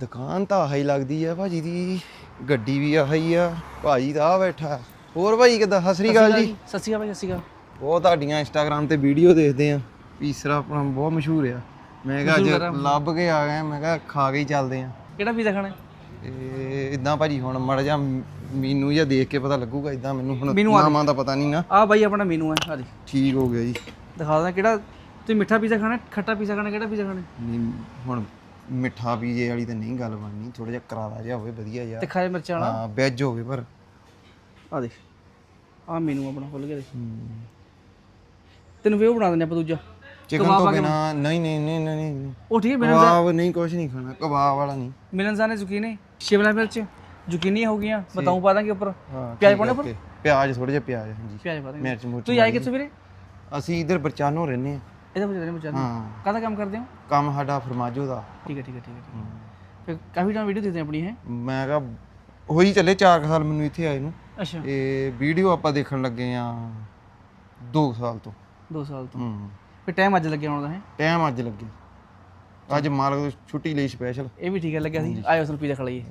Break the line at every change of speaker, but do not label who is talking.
ਦੁਕਾਨ ਤਾਂ ਆਹੀ ਲੱਗਦੀ ਆ ਭਾਜੀ ਦੀ ਗੱਡੀ ਵੀ ਆਹੀ ਆ ਭਾਜੀ ਤਾਂ ਆ ਬੈਠਾ। ਹੋਰ ਭਾਈ ਕਿੱਦਾਂ? ਸਤਿ ਸ੍ਰੀ ਅਕਾਲ ਜੀ।
ਸਤਿ ਸ਼੍ਰੀ ਅਕਾਲ ਭਾਈ ਸਤਿ ਸ਼੍ਰੀ ਅਕਾਲ।
ਬਹੁਤ ਤੁਹਾਡੀਆਂ ਇੰਸਟਾਗ੍ਰam ਤੇ ਵੀਡੀਓ ਦੇਖਦੇ ਆ। ਪੀਸਰਾ ਆਪਣਾ ਬਹੁਤ ਮਸ਼ਹੂਰ ਆ। ਮੈਂ ਕਿਹਾ ਅੱਜ ਲੱਭ ਕੇ ਆ ਗਏ ਮੈਂ ਕਿਹਾ ਖਾ ਕੇ ਹੀ ਚੱਲਦੇ ਆ।
ਕਿਹੜਾ ਪੀਜ਼ਾ ਖਾਣਾ? ਹੈ?
ਤੇ ਇਦਾਂ ਭਾਜੀ ਹੁਣ ਮੜ ਜਾ ਮੀਨੂ ਜਾਂ ਦੇਖ ਕੇ ਪਤਾ ਲੱਗੂਗਾ ਇਦਾਂ ਮੈਨੂੰ ਹੁਣ
ਆ
ਨਾਮਾਂ ਦਾ ਪਤਾ ਨਹੀਂ ਨਾ।
ਆਹ ਬਾਈ ਆਪਣਾ ਮੈਨੂ ਹੈ ਆ ਦੇ
ਠੀਕ ਹੋ ਗਿਆ ਜੀ।
ਦਿਖਾ ਦਾਂ ਕਿਹੜਾ ਤੁਸੀਂ ਮਿੱਠਾ ਪੀਜ਼ਾ ਖਾਣਾ ਖੱਟਾ ਪੀਜ਼ਾ ਖਾਣਾ ਕਿਹੜਾ ਪੀਜ਼ਾ ਖਾਣਾ?
ਨਹੀਂ ਹੁਣ ਮਿੱਠਾ ਪੀਜੇ ਵਾਲੀ ਤਾਂ ਨਹੀਂ ਗੱਲ ਬਣਨੀ ਥੋੜਾ ਜਿਹਾ ਕਰਾਰਾ ਜਿਹਾ ਹੋਵੇ ਵਧੀਆ ਜਿਹਾ।
ਤੇ ਖਾਏ ਮਿਰਚਾਂ ਵਾਲਾ?
ਹਾਂ ਵੈਜ ਹੋਵੇ ਪਰ।
ਆ ਦੇਖ ਆਹ ਮੈਨੂ ਆਪਣਾ ਖੁੱਲ ਗਿਆ ਦੇਖ। ਤੈਨੂੰ ਵੀ ਉਹ ਬਣਾ ਦਿੰਦੇ ਆਪਾਂ ਦੂਜਾ।
ਚਿਕਨ ਤੋਂ ਬਿਨਾ ਨਹੀਂ ਨਹੀਂ ਨਹੀਂ ਨਹੀਂ ਨਹੀਂ
ਉਹ ਠੀਕ ਹੈ ਮਿਲਨ
ਕਬਾਬ ਨਹੀਂ ਕੁਝ ਨਹੀਂ ਖਾਣਾ ਕਬਾਬ ਵਾਲਾ ਨਹੀਂ।
ਮਿਲਨ ਨੇ ਜ਼ੁਕੀਨੀ ਸ਼ਿਮਲਾ ਮਿਰਚ ਜ਼ੁਕੀਨੀ ਹੋ ਗਈਆਂ। ਬਤਾਉਂ ਪਾ ਦਾਂਗੇ ਉੱਪਰ। ਪਿਆਜ਼ ਪਾਉਣੇ ਉੱਪਰ?
ਪਿਆਜ਼ ਥੋੜੇ ਜਿਹਾ ਪਿਆਜ਼ ਹਾਂਜੀ।
ਪਿਆਜ਼ ਪਾ ਦਾਂਗੇ।
ਮਿਰਚ ਮੁਰਚ
ਤੁਸੀਂ ਆਏ ਕਿੱਥੋਂ ਵੀਰੇ?
ਅਸੀਂ ਇਧਰ ਬਰਚਾਨੋ ਰਹਿੰਦੇ ਆ
ਇਹਦਾ ਪੁੱਛਦੇ ਨੇ ਬੱਚਾ
ਹਾਂ।
ਕਾਹਦਾ ਕੰਮ ਕਰਦੇ ਹੋ?
ਕੰਮ ਸਾਡਾ ਫਰਮਾਜੋ ਦਾ।
ਠੀਕ ਹੈ ਠੀਕ ਹੈ ਠੀਕ ਹੈ ਠੀਕ ਹੈ। ਫਿਰ ਕਾਫੀ ਟਾਈਮ ਵੀਡੀਓ ਦੇਖਦੇ ਆਪਣੀ ਹੈ?
ਮੈਂ ਕਿਹਾ ਹੋਈ ਚੱਲੇ 4 ਸਾਲ ਮੈਨੂੰ ਇੱਥੇ ਆਏ ਨੂੰ।
ਅੱਛਾ।
ਇਹ ਵੀਡੀਓ ਆਪਾਂ ਦੇਖਣ ਲੱਗੇ ਆ 2 ਸਾਲ ਤੋਂ।
2 ਸਾਲ ਤੋਂ।
ਹੂੰ।
ਫਿਰ ਟਾਈਮ ਅੱਜ ਲੱਗਿਆ ਹੋਣਾ ਹੈ?
ਟਾਈਮ ਅੱਜ ਲੱਗੇ। ਅੱਜ ਮਾਲਕ ਦੀ ਛੁੱਟੀ ਲਈ ਸਪੈਸ਼ਲ
ਇਹ ਵੀ ਠੀਕ ਹੈ ਲੱਗਿਆ ਸੀ। ਆਇਓ ਸਾਨੂੰ ਪੀਜ਼ਾ ਖਾ ਲਈਏ।